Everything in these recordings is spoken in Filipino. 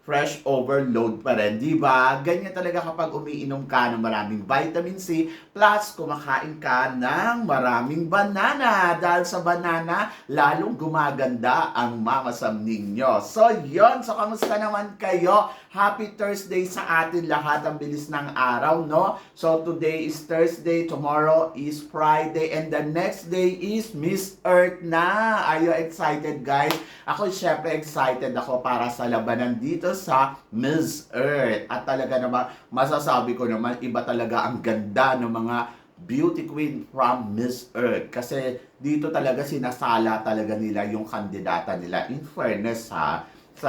fresh overload pa rin, di ba? Ganyan talaga kapag umiinom ka ng maraming vitamin C plus kumakain ka ng maraming banana. Dahil sa banana, lalong gumaganda ang mamasam ninyo. So, yon So, kamusta naman kayo? Happy Thursday sa atin lahat. Ang bilis ng araw, no? So, today is Thursday, tomorrow is Friday, and the next day is Miss Earth na. Are you excited, guys? Ako, syempre, excited ako para sa labanan dito sa Miss Earth. At talaga naman, masasabi ko naman, iba talaga ang ganda ng mga beauty queen from Miss Earth. Kasi dito talaga sinasala talaga nila yung kandidata nila. In fairness ha, So,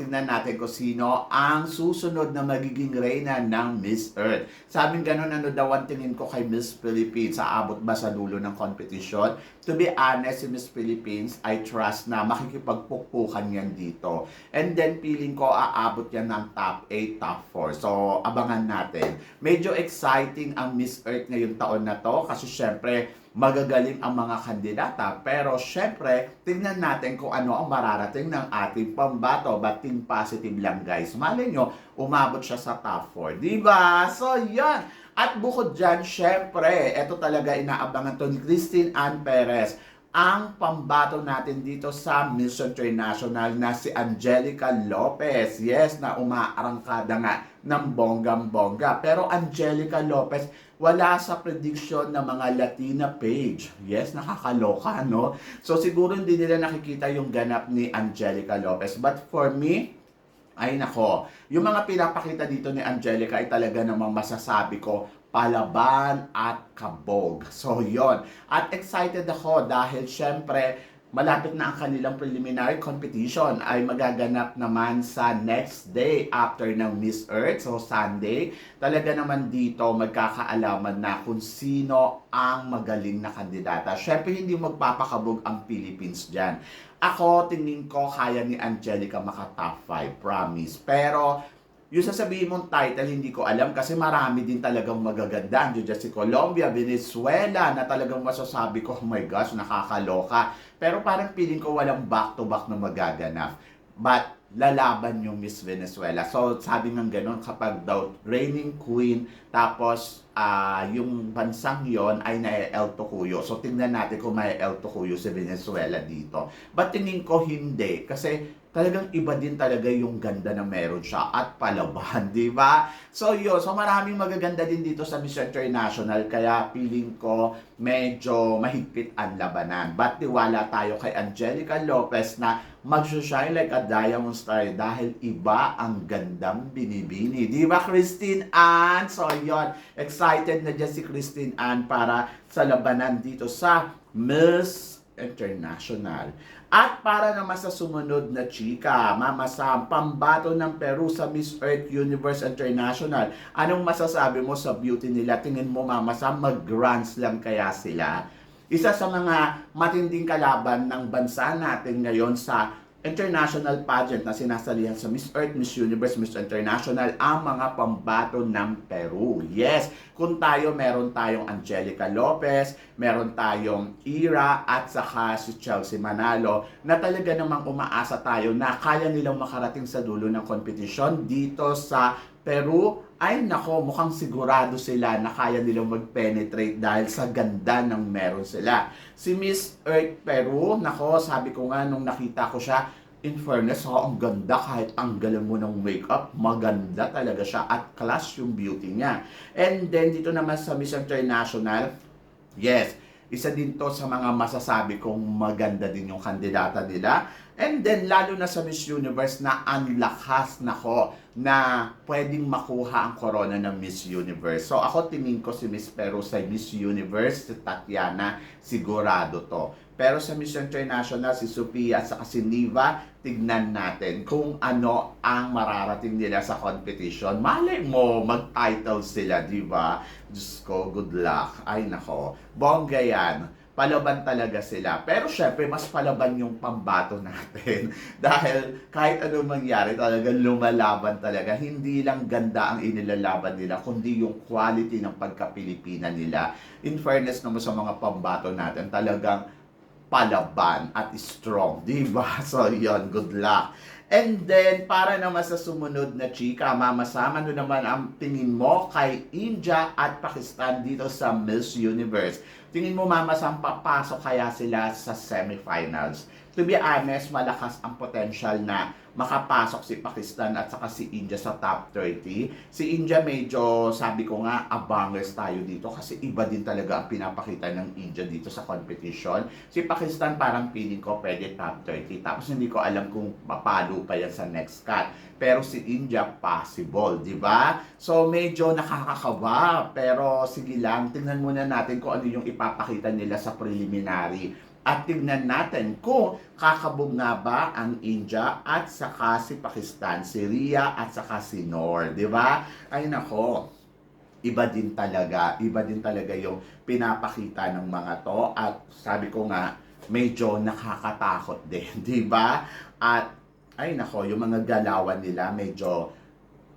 tingnan natin kung sino ang susunod na magiging reyna ng Miss Earth. Sabing ganun, ano daw ang tingin ko kay Miss Philippines? Aabot ba sa dulo ng competition? To be honest, si Miss Philippines, I trust na makikipagpukpukan yan dito. And then, feeling ko aabot yan ng top 8, top 4. So, abangan natin. Medyo exciting ang Miss Earth ngayong taon na to kasi syempre, magagaling ang mga kandidata. Pero syempre, tingnan natin kung ano ang mararating ng ating pambato. Bating positive lang guys. Malay nyo, umabot siya sa top 4. Diba? So, yan. At bukod dyan, syempre, ito talaga inaabangan to ni Christine Ann Perez ang pambato natin dito sa Miss International na si Angelica Lopez. Yes, na umaarangkada nga ng bonggam-bongga. Pero Angelica Lopez, wala sa prediction ng mga Latina page. Yes, nakakaloka, no? So siguro hindi nila nakikita yung ganap ni Angelica Lopez. But for me, ay nako, yung mga pinapakita dito ni Angelica ay talaga namang masasabi ko palaban at kabog. So, yon At excited ako dahil syempre, malapit na ang kanilang preliminary competition ay magaganap naman sa next day after ng Miss Earth, so Sunday. Talaga naman dito magkakaalaman na kung sino ang magaling na kandidata. Syempre hindi magpapakabog ang Philippines dyan. Ako, tingin ko kaya ni Angelica maka top 5, promise. Pero yung sasabihin mong title, hindi ko alam kasi marami din talagang magaganda. Andiyo dyan si Colombia, Venezuela, na talagang masasabi ko, oh my gosh, nakakaloka. Pero parang feeling ko walang back-to-back na magaganap. But lalaban yung Miss Venezuela. So, sabi ng ganun, kapag daw reigning queen, tapos uh, yung bansang yon ay na El Tocuyo. So, tingnan natin kung may El Tocuyo si Venezuela dito. But tingin ko hindi. Kasi talagang iba din talaga yung ganda na meron siya at palaban, di ba? So yun, so maraming magaganda din dito sa Miss International kaya feeling ko medyo mahigpit ang labanan. But tiwala tayo kay Angelica Lopez na mag-shine like a diamond star dahil iba ang gandang binibini. Di ba Christine Ann? So yun, excited na dyan si Christine Ann para sa labanan dito sa Miss International. At para naman sa sumunod na chika, Mama Sam, pambato ng Peru sa Miss Earth Universe International. Anong masasabi mo sa beauty nila? Tingin mo Mama Sam, mag-grand slam kaya sila? Isa sa mga matinding kalaban ng bansa natin ngayon sa international pageant na sinasalihan sa Miss Earth, Miss Universe, Miss International ang mga pambato ng Peru. Yes, kung tayo meron tayong Angelica Lopez, meron tayong Ira at saka si Chelsea Manalo na talaga namang umaasa tayo na kaya nilang makarating sa dulo ng competition dito sa Peru ay nako mukhang sigurado sila na kaya nilang mag-penetrate dahil sa ganda ng meron sila. Si Miss Earth Peru, nako sabi ko nga nung nakita ko siya, in fairness, oh, ang ganda kahit ang galang mo ng makeup, maganda talaga siya at class yung beauty niya. And then dito naman sa Miss International, yes, isa din to sa mga masasabi kong maganda din yung kandidata nila. And then, lalo na sa Miss Universe na ang lakas na ko na pwedeng makuha ang corona ng Miss Universe. So, ako tingin ko si Miss Pero sa Miss Universe, si Tatiana, sigurado to. Pero sa Miss International, si Sophia at saka si Niva, tignan natin kung ano ang mararating nila sa competition. Malay mo, mag-title sila, di ba? Diyos ko, good luck. Ay nako, bongga yan palaban talaga sila. Pero syempre, mas palaban yung pambato natin. Dahil kahit ano mangyari, talagang lumalaban talaga. Hindi lang ganda ang inilalaban nila, kundi yung quality ng pagka-Pilipina nila. In fairness naman sa mga pambato natin, talagang palaban at strong, di ba? So, yon good luck. And then, para naman sa sumunod na chika, mamasama no naman ang tingin mo kay India at Pakistan dito sa Miss Universe. Tingin mo mamasam papasok kaya sila sa semifinals? To be honest, malakas ang potential na makapasok si Pakistan at saka si India sa top 30. Si India medyo, sabi ko nga, abangers tayo dito kasi iba din talaga ang pinapakita ng India dito sa competition. Si Pakistan parang feeling ko pwede top 30. Tapos hindi ko alam kung papalo pa yan sa next cut. Pero si India possible, di ba? So medyo nakakakaba. Pero sige lang, tingnan muna natin kung ano yung ipapakita nila sa preliminary at tignan natin kung kakabog nga ba ang India at saka si Pakistan, si Ria at saka si Nor, di ba? Ay nako, iba din talaga, iba din talaga yung pinapakita ng mga to at sabi ko nga, medyo nakakatakot din, di ba? At ay nako, yung mga galawan nila medyo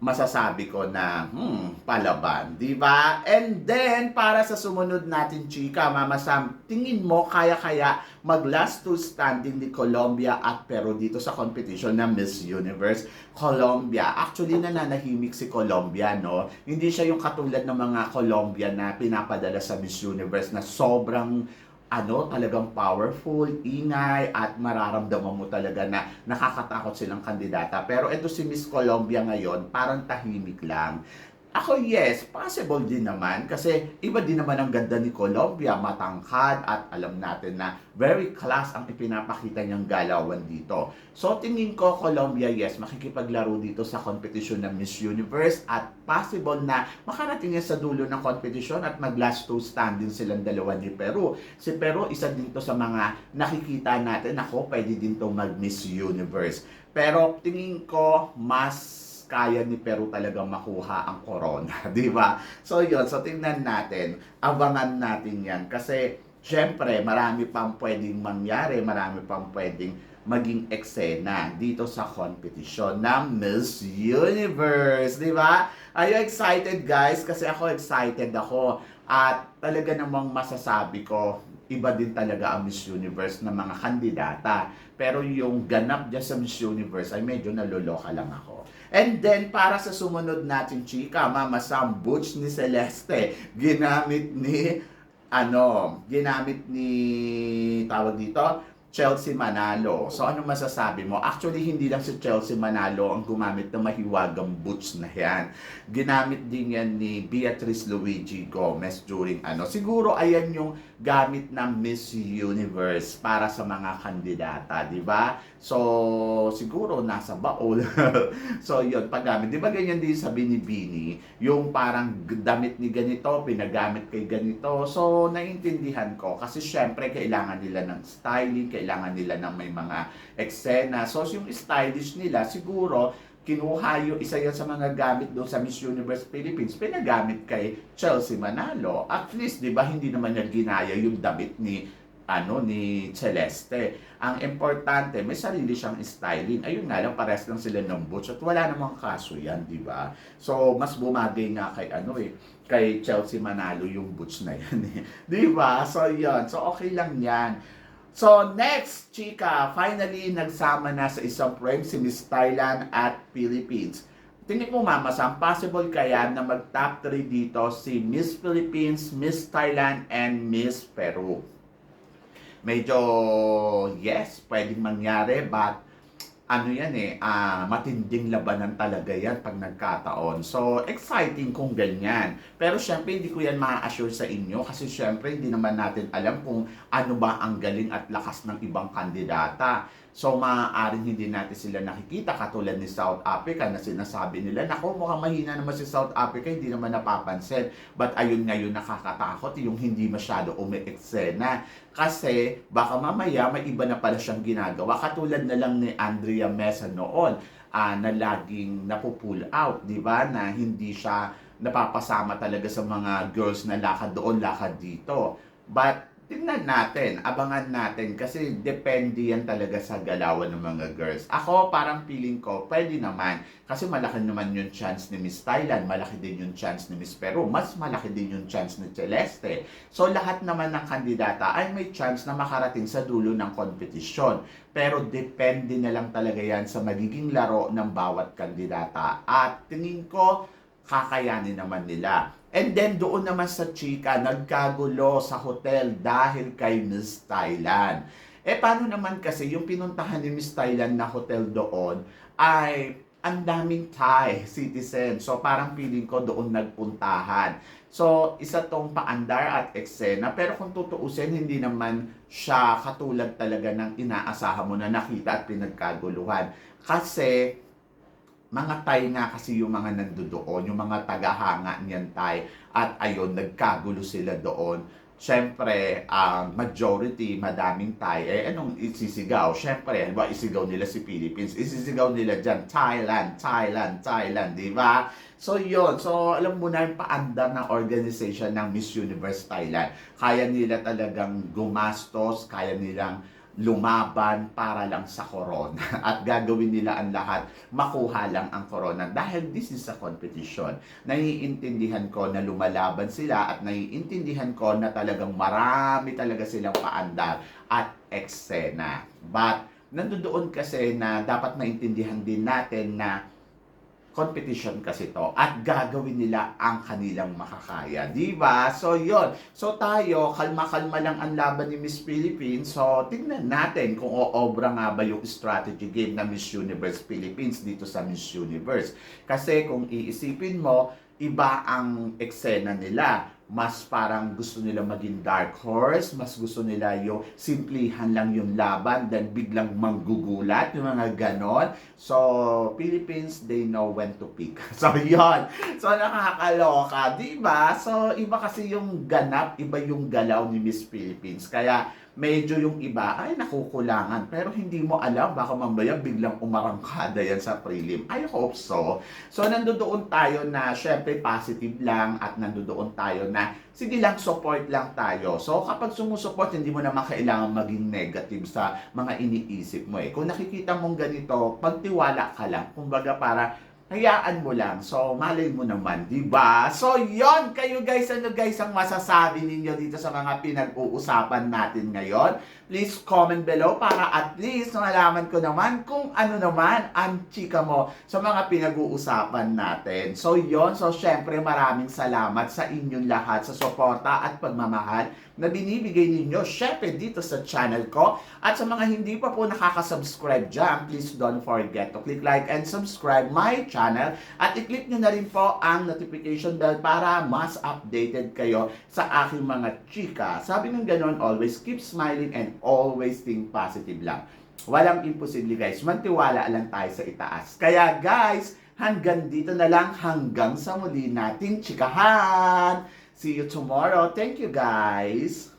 masasabi ko na, hmm, palaban, di ba? And then, para sa sumunod natin, chika, Mama Sam, tingin mo kaya-kaya mag-last two standing ni Colombia at Peru dito sa competition ng Miss Universe Colombia. Actually, nananahimik si Colombia, no? Hindi siya yung katulad ng mga Colombia na pinapadala sa Miss Universe na sobrang ano, talagang powerful, ingay, at mararamdaman mo talaga na nakakatakot silang kandidata. Pero ito si Miss Colombia ngayon, parang tahimik lang. Ako, yes, possible din naman kasi iba din naman ang ganda ni Colombia, matangkad at alam natin na very class ang ipinapakita niyang galawan dito. So tingin ko Colombia, yes, makikipaglaro dito sa competition ng Miss Universe at possible na makarating yan sa dulo ng competition at mag last two standing silang dalawa ni Peru. Si Peru, isa din to sa mga nakikita natin, ako, pwede din to mag Miss Universe. Pero tingin ko, mas kaya ni Peru talagang makuha ang corona, di ba? So yun, so tingnan natin, abangan natin yan kasi syempre marami pang pwedeng mangyari, marami pang pwedeng maging eksena dito sa competition ng Miss Universe, di ba? Are you excited guys? Kasi ako excited ako at talaga namang masasabi ko iba din talaga ang Miss Universe ng mga kandidata. Pero yung ganap dyan sa Miss Universe ay medyo naloloka lang ako. And then, para sa sumunod natin, chika, Mama Sam, Butch ni Celeste, ginamit ni, ano, ginamit ni, tawag dito, Chelsea Manalo. So, ano masasabi mo? Actually, hindi lang si Chelsea Manalo ang gumamit ng mahiwagang boots na yan. Ginamit din yan ni Beatrice Luigi Gomez during ano. Siguro, ayan yung gamit ng Miss Universe para sa mga kandidata, di ba? So, siguro nasa baol. so, yun, paggamit. Di ba ganyan din sa Binibini? Yung parang damit ni ganito, pinagamit kay ganito. So, naiintindihan ko. Kasi syempre, kailangan nila ng styling, kailangan nila ng may mga eksena. So, yung stylish nila, siguro, kinuha yung isa yan sa mga gamit doon sa Miss Universe Philippines, pinagamit kay Chelsea Manalo. At least, di ba, hindi naman niya ginaya yung damit ni ano ni Celeste. Ang importante, may sarili siyang styling. Ayun nga lang, pares lang sila ng boots at wala namang kaso yan, di ba? So, mas bumagay nga kay ano eh, kay Chelsea Manalo yung boots na yan eh. Di ba? So, yun. So, okay lang yan. So, next, chika, finally, nagsama na sa isang frame si Miss Thailand at Philippines. Tingin mo, Mama Sam, possible kaya na mag-top 3 dito si Miss Philippines, Miss Thailand, and Miss Peru? Medyo, yes, pwedeng mangyari, but ano yan eh, ah, matinding labanan talaga yan pag nagkataon. So, exciting kung ganyan. Pero syempre, hindi ko yan ma-assure sa inyo kasi syempre, hindi naman natin alam kung ano ba ang galing at lakas ng ibang kandidata. So maaaring hindi natin sila nakikita katulad ni South Africa na sinasabi nila, nako mukhang mahina naman si South Africa, hindi naman napapansin. But ayun ngayon nakakatakot yung hindi masyado umeeksena. Kasi baka mamaya may iba na pala siyang ginagawa. Katulad na lang ni Andrea Mesa noon ah, na laging napupull out, di ba? Na hindi siya napapasama talaga sa mga girls na lakad doon, lakad dito. But tingnan natin, abangan natin kasi depende yan talaga sa galawan ng mga girls. Ako parang feeling ko, pwede naman kasi malaki naman yung chance ni Miss Thailand, malaki din yung chance ni Miss Peru, mas malaki din yung chance ni Celeste. So lahat naman ng kandidata ay may chance na makarating sa dulo ng kompetisyon. Pero depende na lang talaga yan sa magiging laro ng bawat kandidata. At tingin ko, kakayanin naman nila. And then doon naman sa chika, nagkagulo sa hotel dahil kay Miss Thailand. Eh paano naman kasi yung pinuntahan ni Miss Thailand na hotel doon ay ang daming Thai citizen. So parang feeling ko doon nagpuntahan. So isa tong paandar at eksena. Pero kung tutuusin, hindi naman siya katulad talaga ng inaasahan mo na nakita at pinagkaguluhan. Kasi mga Thai nga kasi yung mga nandoon, yung mga tagahanga niyan Thai, at ayun, nagkagulo sila doon. Siyempre, ang majority, madaming Thai, eh anong isisigaw? Siyempre, ba isigaw nila si Philippines, isisigaw nila dyan, Thailand, Thailand, Thailand, di ba? So yun, so alam mo na yung paandar ng organization ng Miss Universe Thailand. Kaya nila talagang gumastos, kaya nilang lumaban para lang sa corona at gagawin nila ang lahat makuha lang ang corona dahil this is a competition. Naiintindihan ko na lumalaban sila at naiintindihan ko na talagang marami talaga silang paandar at eksena. But nandoon kasi na dapat maintindihan din natin na competition kasi to at gagawin nila ang kanilang makakaya. Di ba? So, yon So, tayo, kalma-kalma lang ang laban ni Miss Philippines. So, tignan natin kung oobra nga ba yung strategy game na Miss Universe Philippines dito sa Miss Universe. Kasi kung iisipin mo, iba ang eksena nila. Mas parang gusto nila maging dark horse, mas gusto nila yung simplihan lang yung laban, then biglang manggugulat, yung mga ganon. So, Philippines, they know when to pick. So, yon So, nakakaloka, di ba? So, iba kasi yung ganap, iba yung galaw ni Miss Philippines. Kaya, medyo yung iba ay nakukulangan. Pero hindi mo alam, baka mamaya biglang umarangkada yan sa prelim. I hope so. So, nandoon tayo na, syempre, positive lang at nandoon tayo na, sige lang, support lang tayo. So, kapag sumusuport, hindi mo naman kailangan maging negative sa mga iniisip mo eh. Kung nakikita mong ganito, pagtiwala ka lang. Kumbaga para, hayaan mo lang. So, malay mo naman, di ba? So, yon kayo guys, ano guys ang masasabi ninyo dito sa mga pinag-uusapan natin ngayon? Please comment below para at least malaman ko naman kung ano naman ang chika mo sa mga pinag-uusapan natin. So, yon So, syempre, maraming salamat sa inyong lahat sa suporta at pagmamahal na binibigay ninyo syempre dito sa channel ko. At sa mga hindi pa po nakaka-subscribe dyan, please don't forget to click like and subscribe my channel. At i-click nyo na rin po ang notification bell para mas updated kayo sa aking mga chika. Sabi ng ganon, always keep smiling and always think positive lang. Walang imposible guys, mantiwala lang tayo sa itaas. Kaya guys, hanggang dito na lang, hanggang sa muli nating chikahan. See you tomorrow. Thank you guys.